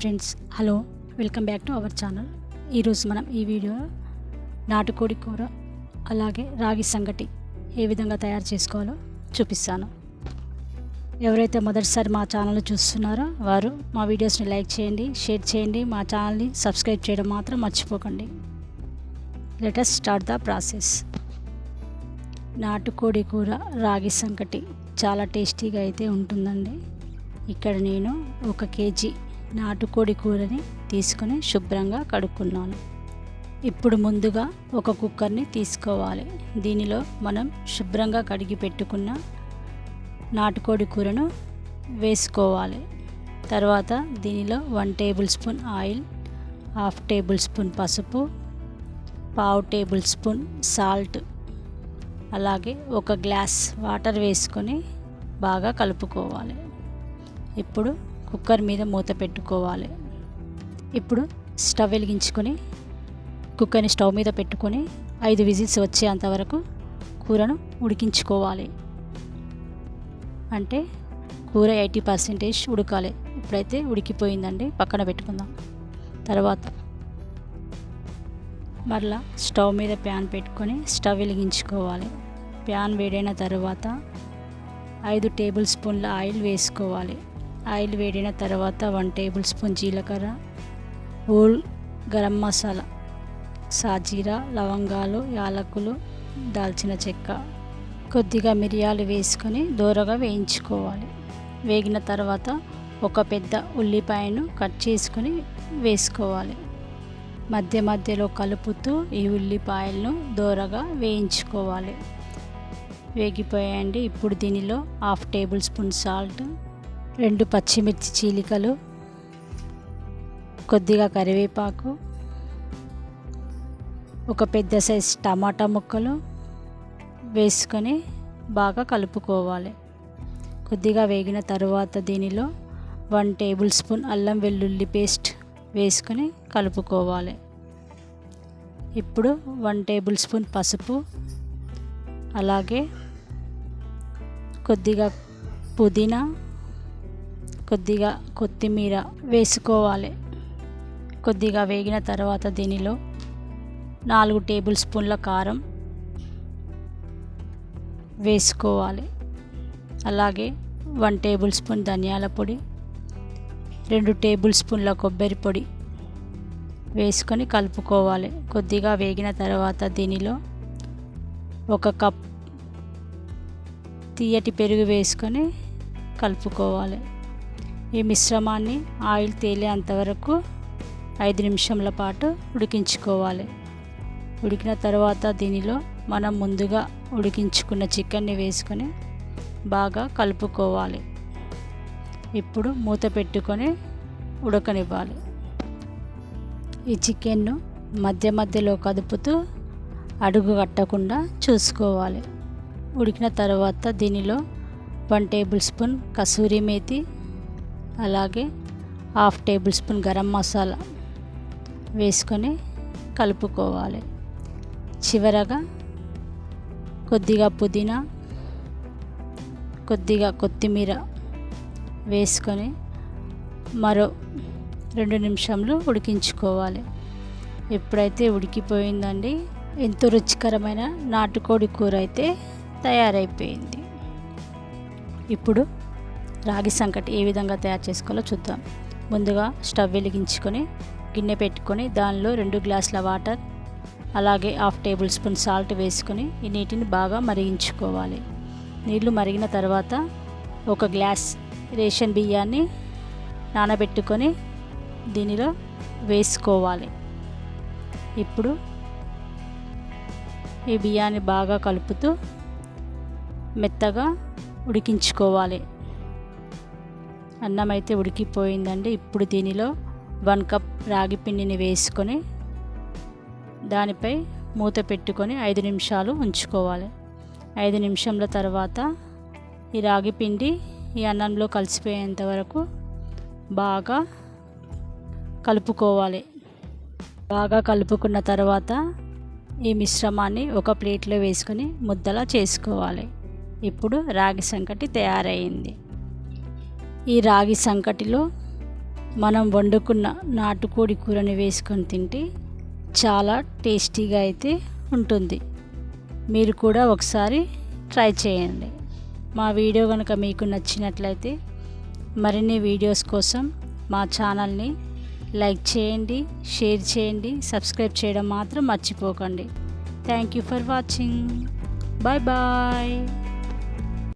Friends hello welcome back to our channel. ఈరోజు మనం ఈ వీడియో నాటుకోడి కూర అలాగే రాగి సంగటి ఏ విధంగా తయారు చేసుకోవాలో చూపిస్తాను. ఎవరైతే మొదటిసారి మా ఛానల్ చూస్తున్నారో వారు మా వీడియోస్ని లైక్ చేయండి షేర్ చేయండి మా ఛానల్ని సబ్స్క్రైబ్ చేయడం మాత్రం మర్చిపోకండి. లెటస్ స్టార్ట్ ద ప్రాసెస్ నాటుకోడి కూర రాగి సంకటి చాలా టేస్టీగా అయితే ఉంటుందండి. ఇక్కడ నేను ఒక కేజీ నాటుకోడి కూరని తీసుకొని శుభ్రంగా కడుక్కున్నాను. ఇప్పుడు ముందుగా ఒక కుక్కర్ని తీసుకోవాలి. దీనిలో మనం శుభ్రంగా కడిగి పెట్టుకున్న నాటుకోడి కూరను వేసుకోవాలి. తర్వాత దీనిలో one tablespoon oil half tablespoon పసుపు పావు టేబుల్ స్పూన్ సాల్ట్ అలాగే ఒక గ్లాస్ వాటర్ వేసుకొని బాగా కలుపుకోవాలి. ఇప్పుడు కుక్కర్ మీద మూత పెట్టుకోవాలి. ఇప్పుడు స్టవ్ వెలిగించుకొని కుక్కర్ని స్టవ్ మీద పెట్టుకొని ఐదు విజిల్స్ వచ్చేంత వరకు కూరను ఉడికించుకోవాలి. అంటే కూర ఎయిటీ పర్సెంటేజ్ ఉడకాలి. ఇప్పుడైతే ఉడికిపోయిందండి పక్కన పెట్టుకుందాం. తర్వాత మరలా స్టవ్ మీద ప్యాన్ పెట్టుకొని స్టవ్ వెలిగించుకోవాలి. ప్యాన్ వేడైన తర్వాత ఐదు టేబుల్ స్పూన్ల ఆయిల్ వేసుకోవాలి. ఆయిల్ వేడిన తర్వాత వన్ టేబుల్ స్పూన్ జీలకర్ర ఓల్ గరం మసాలా సాజీరా లవంగాలు యాలకులు దాల్చిన చెక్క. కొద్దిగా మిరియాలు వేసుకొని దూరగా వేయించుకోవాలి. వేగిన తర్వాత ఒక పెద్ద ఉల్లిపాయను కట్ చేసుకొని వేసుకోవాలి. మధ్య మధ్యలో కలుపుతూ ఈ ఉల్లిపాయలను దూరగా వేయించుకోవాలి. వేగిపోయాయండి. ఇప్పుడు దీనిలో హాఫ్ టేబుల్ స్పూన్ సాల్ట్ రెండు పచ్చిమిర్చి చీలికలు కొద్దిగా కరివేపాకు ఒక పెద్ద సైజ్ టమాటా ముక్కలు వేసుకొని బాగా కలుపుకోవాలి. కొద్దిగా వేగిన తర్వాత దీనిలో వన్ టేబుల్ స్పూన్ అల్లం వెల్లుల్లి పేస్ట్ వేసుకొని కలుపుకోవాలి. ఇప్పుడు వన్ టేబుల్ స్పూన్ పసుపు అలాగే కొద్దిగా పుదీనా కొద్దిగా కొత్తిమీర వేసుకోవాలి. కొద్దిగా వేగిన తర్వాత దీనిలో నాలుగు టేబుల్ స్పూన్ల కారం వేసుకోవాలి. అలాగే వన్ టేబుల్ స్పూన్ ధనియాల పొడి రెండు టేబుల్ స్పూన్ల కొబ్బరి పొడి వేసుకొని కలుపుకోవాలి. కొద్దిగా వేగిన తర్వాత దీనిలో ఒక కప్ తీయటి పెరుగు వేసుకొని కలుపుకోవాలి. ఈ మిశ్రమాన్ని ఆయిల్ తేలేంతవరకు ఐదు నిమిషంల పాటు ఉడికించుకోవాలి. ఉడికిన తర్వాత దీనిలో మనం ముందుగా ఉడికించుకున్న చికెన్ని వేసుకొని బాగా కలుపుకోవాలి. ఇప్పుడు మూత పెట్టుకొని ఉడకనివ్వాలి. ఈ చికెన్ను మధ్య మధ్యలో కదుపుతూ అడుగు కట్టకుండా చూసుకోవాలి. ఉడికిన తర్వాత దీనిలో one tablespoon kasuri methi అలాగే half tablespoon garam masala వేసుకొని కలుపుకోవాలి. చివరగా కొద్దిగా పుదీనా కొద్దిగా కొత్తిమీర వేసుకొని మరో రెండు నిమిషంలు ఉడికించుకోవాలి. ఎప్పుడైతే ఉడికిపోయిందండి ఎంతో రుచికరమైన నాటుకోడి కూర అయితే తయారైపోయింది. ఇప్పుడు రాగి సంకటి ఏ విధంగా తయారు చేసుకోవాలో చూద్దాం. ముందుగా స్టవ్ వెలిగించుకొని గిన్నె పెట్టుకొని దానిలో రెండు గ్లాసుల వాటర్ అలాగే హాఫ్ టేబుల్ స్పూన్ సాల్ట్ వేసుకొని ఈ నీటిని బాగా మరిగించుకోవాలి. నీళ్ళు మరిగిన తర్వాత ఒక గ్లాస్ రేషన్ బియ్యాన్ని నానబెట్టుకొని దీనిలో వేసుకోవాలి. ఇప్పుడు ఈ బియ్యాన్ని బాగా కలుపుతూ మెత్తగా ఉడికించుకోవాలి. అన్నం అయితే ఉడికిపోయిందండి. ఇప్పుడు దీనిలో వన్ కప్ రాగి పిండిని వేసుకొని దానిపై మూత పెట్టుకొని ఐదు నిమిషాలు ఉంచుకోవాలి. ఐదు నిమిషంల తర్వాత ఈ రాగి పిండి ఈ అన్నంలో కలిసిపోయేంత వరకు బాగా కలుపుకోవాలి. బాగా కలుపుకున్న తర్వాత ఈ మిశ్రమాన్ని ఒక ప్లేట్లో వేసుకొని ముద్దలా చేసుకోవాలి. ఇప్పుడు రాగి సంకటి తయారైంది. ఈ రాగి సంకటిలో మనం వండుకున్న నాటుకోడి కూరని వేసుకొని తింటే చాలా టేస్టీగా అయితే ఉంటుంది. మీరు కూడా ఒకసారి ట్రై చేయండి. మా వీడియో కనుక మీకు నచ్చినట్లయితే మరిన్ని వీడియోస్ కోసం మా ఛానల్ని లైక్ చేయండి షేర్ చేయండి సబ్స్క్రైబ్ చేయడం మాత్రం మర్చిపోకండి. Thank you for watching. Bye bye.